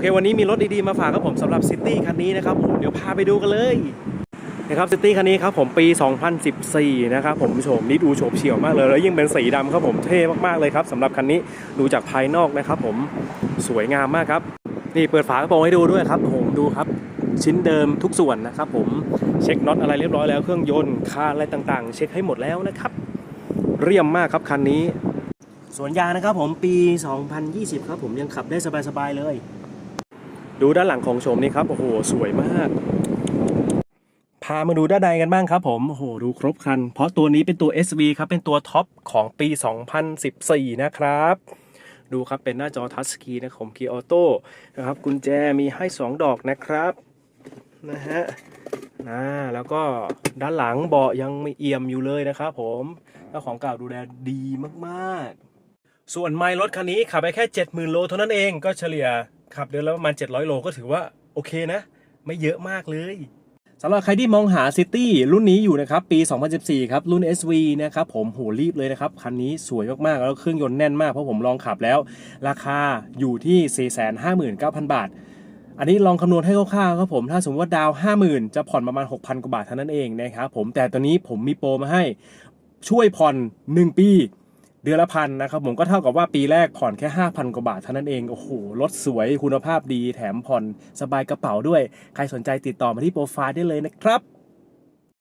เควันนี้มีรถดีๆมาฝากครับผมสำหรับซิตี้คันนี้นะครับผมเดี๋ยวพาไปดูกันเลยนะครับซิตี้คันนี้ครับผมปี 2014 นะครับผมผู้ชมนี่ดูโฉบเฉี่ยวมากเลย แล้วยิ่งเป็นสีดำครับผมเท่มากๆเลยครับสำหรับคันนี้ดูจากภายนอกนะครับผมสวยงามมากครับ นี่เปิดฝากระโปรงให้ดูด้วยครับผมดูครับ ชิ้นเดิมทุกส่วนนะครับผมเช็คน็อตอะไรเรียบร้อยแล้วเครื่องยนต์คาอะไรต่างๆ เช็คให้หมดแล้วนะครับ เรียมมากครับคันนี้สวนยางนะครับผมปี 2020 ครับผมยังขับได้สบายๆเลย ดูด้านหลังของโฉมนี่ครับโอ้โหสวยมาก พามาดูด้านในกันบ้างครับผมโอ้โหดูครบคัน เพราะตัวนี้เป็นตัว SV ครับเป็นตัวท็อปของปี 2014 นะครับ ดูครับเป็นหน้าจอทัชสกรีนนะครับผมเกีย์ออโต้นะครับกุญแจมีให้ 2 ดอกนะครับนะฮะนะแล้วก็ด้านหลังเบาะยังไม่เอี่ยมอยู่เลยนะครับผมแล้วของเก่าดูแลดีมากๆ ส่วนไมล์รถคันนี้ขับไปแค่ 70,000 โลเท่านั้นเองก็เฉลี่ย ขับเดือนละประมาณ 700 โลก็ถือว่าโอเคนะ ไม่เยอะมากเลยสำหรับใครที่มองหาซิตี้รุ่นนี้อยู่นะครับ ปี 2014 ครับ รุ่น SV นะครับผมโหรีบเลยนะครับ คันนี้สวยมาก ๆ แล้วเครื่องยนต์แน่นมาก เพราะผมลองขับแล้ว ราคาอยู่ที่ 459,000 บาท อันนี้ลองคำนวณให้คร่าวๆครับผม ถ้าสมมติว่าดาว 50,000 จะผ่อนประมาณ 6,000 กว่าบาทเท่านั้นเองนะครับผมแต่ตัวนี้ผมมีโปรมาให้ช่วยผ่อน 1 ปี เดือนละพันนะครับผมก็เท่ากับว่าปีแรกผ่อนแค่ 5,000 กว่าบาทเท่านั้นเอง โอ้โหรถสวยคุณภาพดีแถมผ่อนสบายกระเป๋าด้วย ใครสนใจติดต่อมาที่โปรไฟล์ได้เลยนะครับ